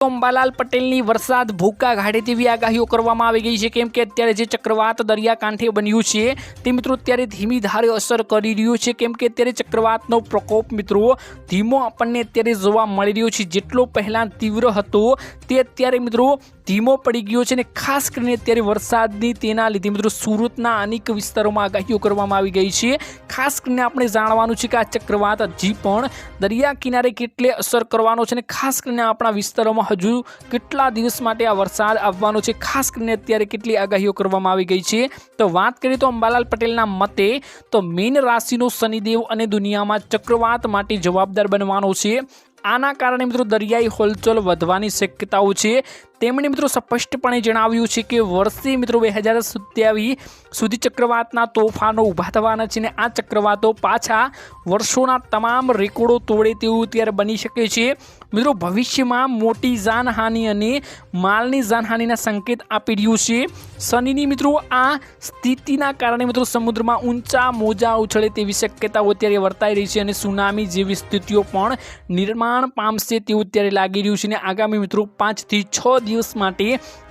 અંબાલાલ પટેલની વરસાદ ભૂકા ઘાટે તેવી આગાહીઓ કરવામાં આવી ગઈ છે. કેમ કે અત્યારે જે ચક્રવાત દરિયાકાંઠે બન્યું છે, તે મિત્રો અત્યારે ધીમી ધારે અસર કરી રહ્યું છે. કેમ કે અત્યારે ચક્રવાતનો પ્રકોપ મિત્રો ધીમો આપણને અત્યારે જોવા મળી રહ્યો છે. જેટલો પહેલાં તીવ્ર હતો, તે અત્યારે મિત્રો ધીમો પડી ગયો છે અને ખાસ કરીને અત્યારે વરસાદની તેના લીધે મિત્રો સુરતના અનેક વિસ્તારોમાં આગાહીઓ કરવામાં આવી ગઈ છે. ખાસ કરીને આપણે જાણવાનું છે કે આ ચક્રવાત હજી પણ દરિયા કિનારે કેટલે અસર કરવાનો છે અને ખાસ કરીને આપણા વિસ્તારોમાં હજુ કેટલા દિવસ માટે આ વરસાદ આવવાનો છે? ખાસ કરીને અત્યારે કેટલી આગાહીઓ કરવામાં આવી ગઈ છે? તો વાત કરીએ તો અંબાલાલ પટેલના મતે તો મીન રાશિનો શનિદેવ અને દુનિયામાં ચક્રવાત માટે જવાબદાર બનવાનો છે. આના કારણે મિત્રો દરિયાઈ હલચલ વધવાની શક્યતાઓ છે. તેમણે મિત્રો સ્પષ્ટપણે જણાવ્યું છે કે વર્ષે મિત્રો બે હજાર સત્યાવીસ સુધી ચક્રવાતના તોફાનો ઊભા થવાના છે અને આ ચક્રવાતો પાછા વર્ષોના તમામ રેકોર્ડો તોડે તેવું ત્યારે બની શકે છે. મિત્રો ભવિષ્યમાં મોટી જાનહાનિ અને માલની જાનહાનિના સંકેત આપી રહ્યું છે. શનિની મિત્રો આ સ્થિતિના કારણે મિત્રો સમુદ્રમાં ઊંચા મોજા ઉછળે તેવી શક્યતાઓ અત્યારે વર્તાઈ રહી છે અને સુનામી જેવી સ્થિતિઓ પણ નિર્માણ પામશે તેવું અત્યારે લાગી રહ્યું છે અને આગામી મિત્રો પાંચથી છ દિવસ માટે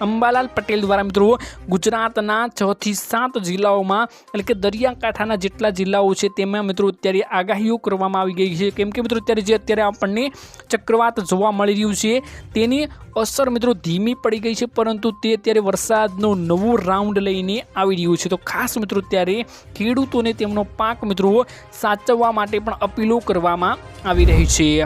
અંબાલાલ પટેલ દ્વારા મિત્રો ગુજરાતના છથી સાત જિલ્લાઓમાં એટલે કે દરિયાકાંઠાના જેટલા જિલ્લાઓ છે તેમાં મિત્રો અત્યારે આગાહીઓ કરવામાં આવી ગઈ છે. કેમ કે મિત્રો અત્યારે જે અત્યારે આપણને ચક્રવાત જોવા મળી રહ્યું છે તેની અસર મિત્રો ધીમી પડી ગઈ છે પરંતુ તે અત્યારે વરસાદનો નવો રાઉન્ડ લઈને આવી રહ્યું છે. તો ખાસ મિત્રો ત્યારે ખેડૂતોને તેમનો પાક મિત્રો સાચવવા માટે પણ અપીલો કરવામાં આવી રહી છે.